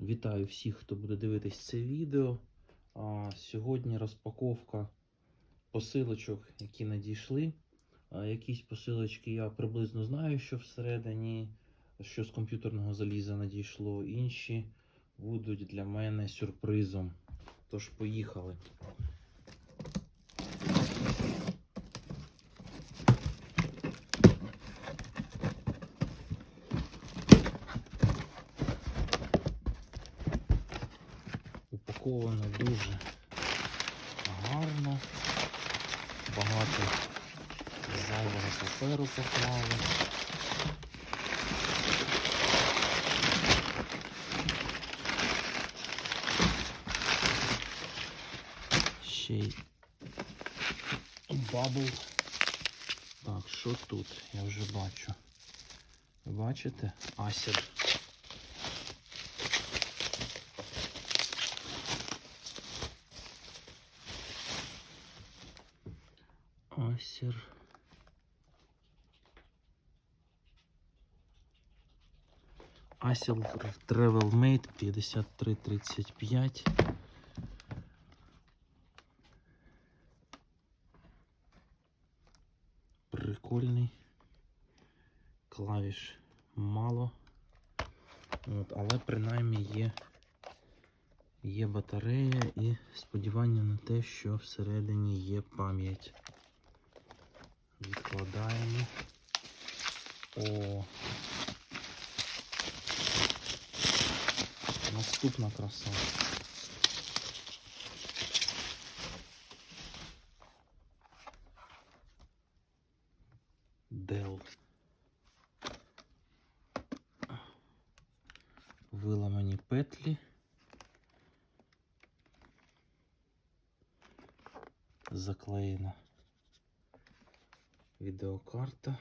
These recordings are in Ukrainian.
Вітаю всіх, хто буде дивитись це відео. А, сьогодні розпаковка посилочок, які надійшли. А, якісь посилочки я приблизно знаю, що всередині, що з комп'ютерного заліза надійшло. Інші будуть для мене сюрпризом. Тож, поїхали. Упаковано дуже гарно. Багато зайвого паперу поклали. Ще й бабл. Так, що тут? Я вже бачу. Бачите? Асер. Асер Travel Mate 5335. Прикольний. Клавіш мало. От, але принаймні є, є батарея і сподівання на те, що всередині є пам'ять. Відкладаємо. О. Наступна краса. Dell. Виламані петлі. Заклеєна відеокарта.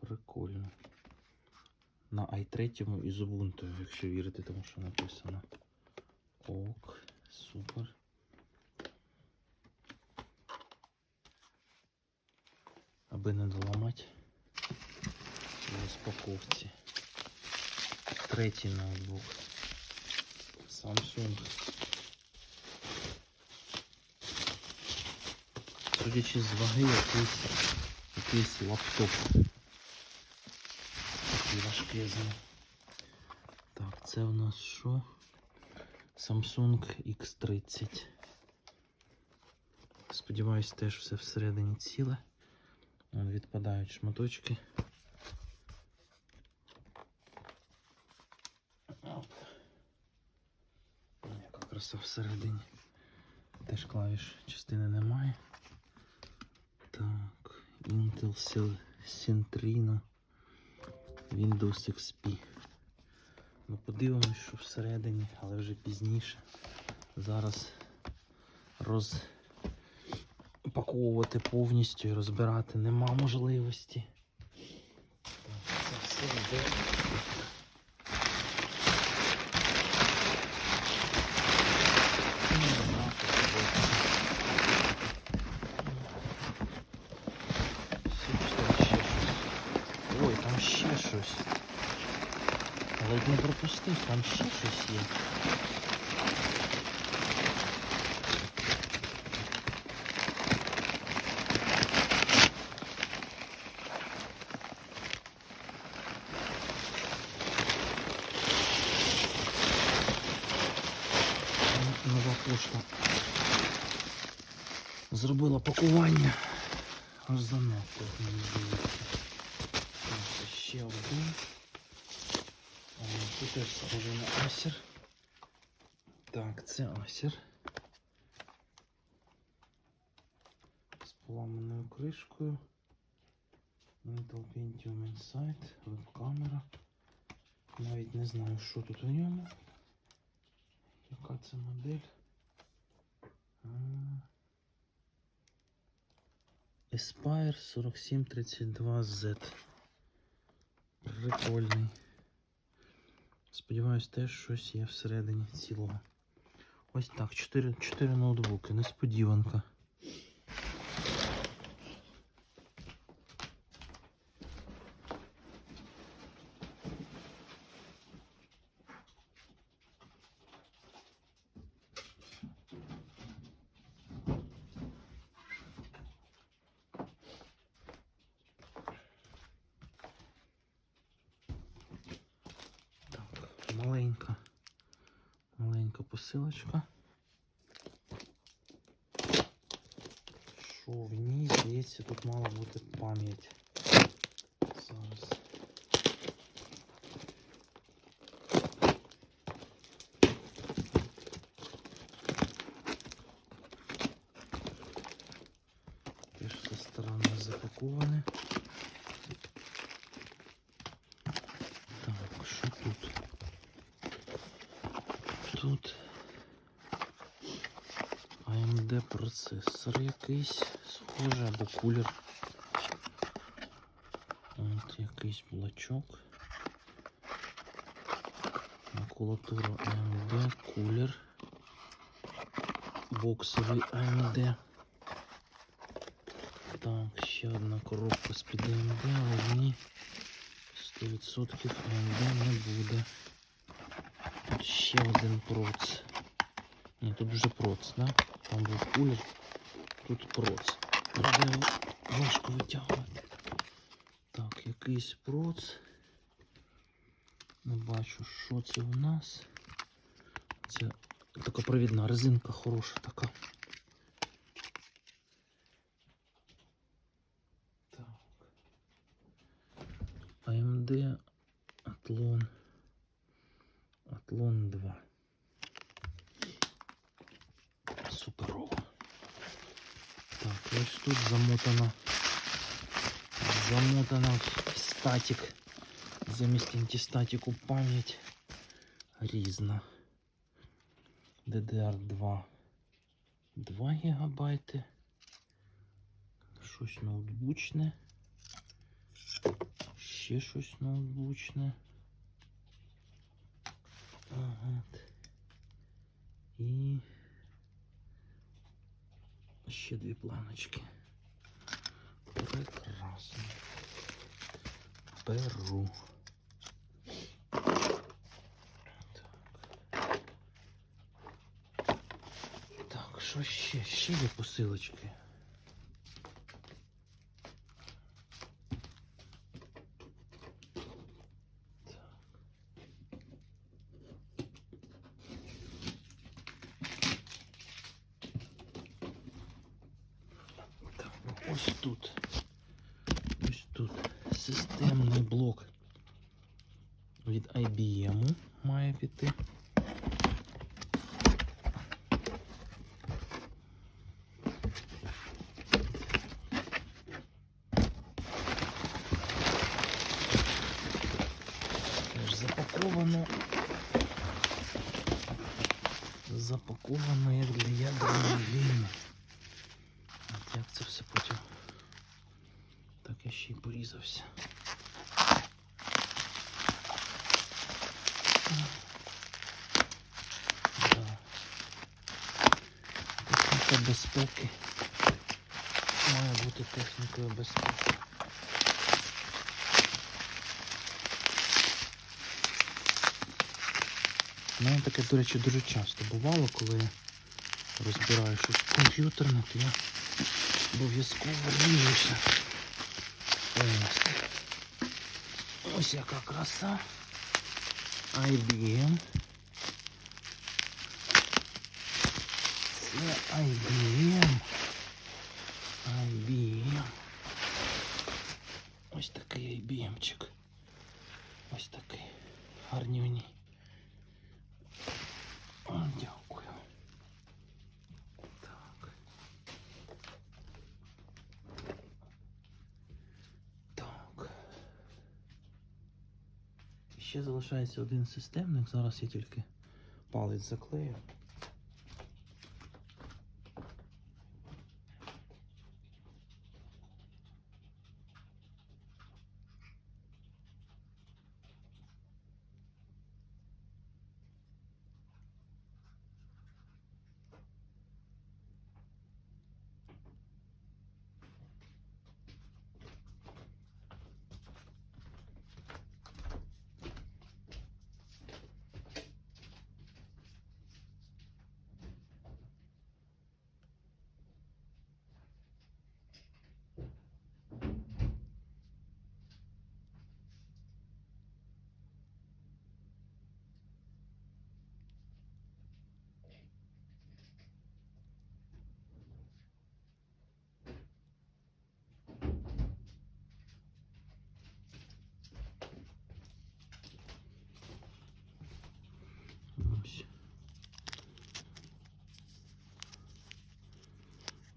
Прикольно. На i3 із Ubuntu, якщо вірити тому, що написано. Ок, супер. Аби не доламати в розпаковці. Третій ноутбук. Samsung. Судячи з ваги, якийсь, якийсь лаптоп. Такий. Так, це у нас що? Samsung X30. Сподіваюсь, теж все всередині ціле. Відпадають шматочки. Оп. Яка краса всередині. Теж клавіш частини немає. Так, Intel Centrino Windows XP. Ну, подивимось, що всередині, але вже пізніше. Зараз розпаковувати повністю і розбирати нема можливості. Так, Це все йде. не пропустив, там ще щось є. Н- Нова пошта зробила пакування. Аж занадто, як мені здається. Так, ще один. Тут теж схоже на асер. Так, це асер. З поламаною кришкою. Intel Pentium Insight, веб-камера. Навіть не знаю, що тут у ньому. Яка це модель? Aspire 4732Z. Прикольний. Сподіваюсь, теж щось є всередині цілого. Ось так, 4, 4 ноутбуки, несподіванка. Що в ній, здається, тут мала бути пам'ять. Зараз. Теж зі сторони запаковане. AMD процесор якийсь схожий або кулер. От якийсь блочок. Макулатура AMD, кулер. Боксовий AMD. Так, ще одна коробка з-під AMD, але в ній 100% AMD не буде. Тут ще один проц. Ні, тут вже проц, да? Там був кулер, тут проц. Треба важко витягувати. Так, якийсь проц. Не бачу, що це у нас. Це така провідна резинка хороша така. Так. AMD Athlon. Athlon 2. Суперово. Так, ось тут замотано. Замотано статик. Замість антистатику пам'ять різна. DDR2 2 гігабайти. Щось ноутбучне. Ще щось ноутбучне. Ще дві планочки. Прекрасно. Беру. Так. Так, що ще? Ще є посилочки. Ось тут. Ось тут системний блок від IBM має піти. Запаковано. Запаковано як для ядерної війни. От як це все потім. Порізався. Техніка безпеки. Має бути технікою безпеки. У мене таке, до речі, дуже часто бувало, коли я розбираю щось комп'ютерне, то я обов'язково ріжуся. Ось. Яка краса. IBM. Це IBM. IBM. Ось такий IBM-чик. Ось такий. Гарнюній. Ще залишається один системник. Зараз я тільки палець заклею.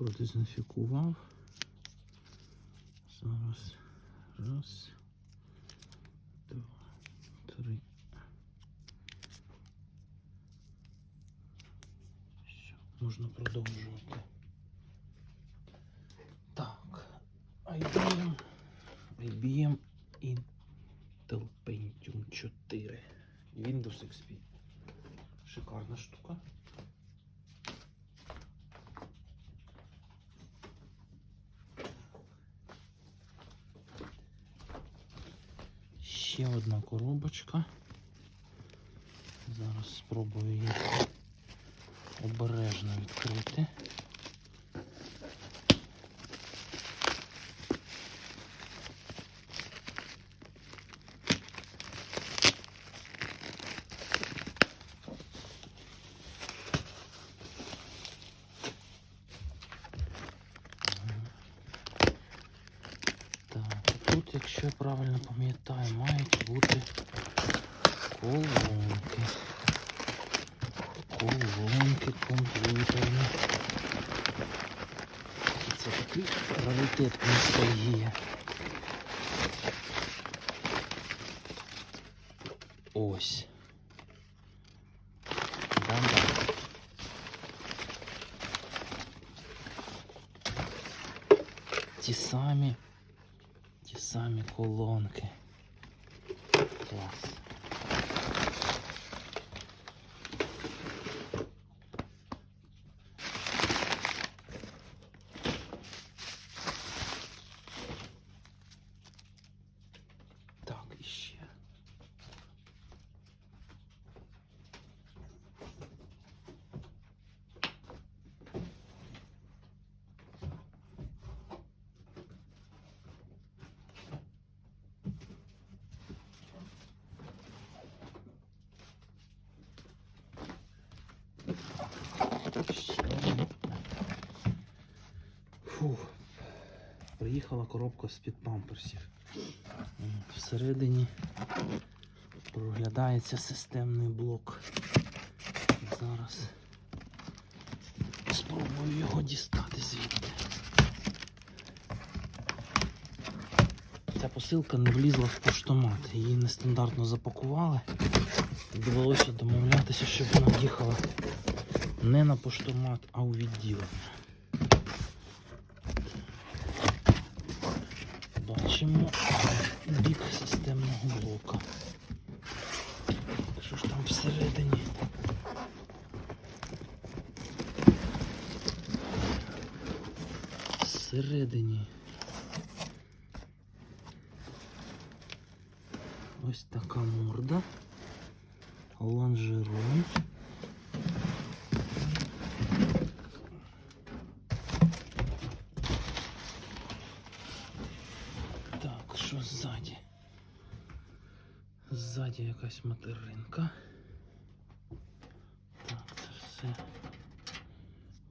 Продезінфікував. Зараз. Раз. Два. Три. Все, можна продовжувати. Так. IBM. IBM Intel Pentium 4. Windows XP. Шикарна штука. Ще одна коробочка. Зараз спробую її обережно відкрити. Так, якщо я правильно пам'ятаю, мають бути колонки. Колонки комп'ютерні. Це такий раритет ностальгія. Ось. Да-да. Ті самі Ті самі колонки. Клас. Так, іще. Ще одне. Фух. Приїхала коробка з-під памперсів. Всередині проглядається системний блок. Зараз спробую його дістати звідти. Ця посилка не влізла в поштомат. Її нестандартно запакували. Довелося домовлятися, щоб вона їхала не на поштомат, а у відділення. Бачимо бік системного блока. Що ж там всередині? Всередині. Ось така морда. Лонжерон. Так, що ззаді? Ззаді якась материнка. Так, це все.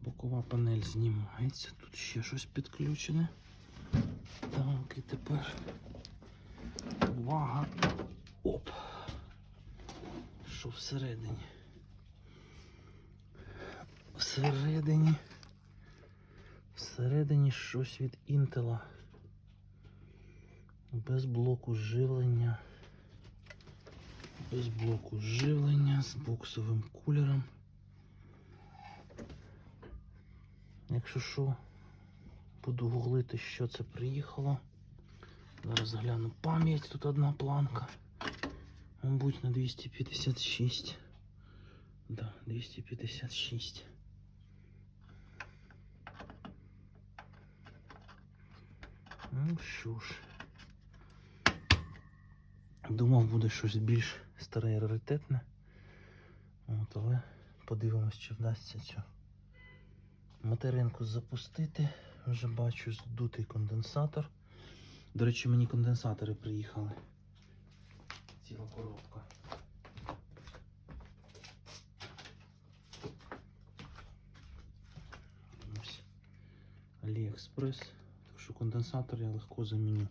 Бокова панель знімається. Тут ще щось підключене. Так, і тепер увага. Оп. Що всередині? Всередині. Всередині щось від інтела. Без блоку живлення. Без блоку живлення з боксовим кулером. Якщо що, буду гуглити, що це приїхало. Зараз гляну пам'ять, тут одна планка. Мабуть, на 256. Да, 256. Ну що ж. Думав, буде щось більш старе і раритетне. От, але подивимось, чи вдасться цю материнку запустити. Вже бачу здутий конденсатор. До речі, мені конденсатори приїхали. Ціла коробка. Ось. Аліекспрес. Так що конденсатор я легко заміню.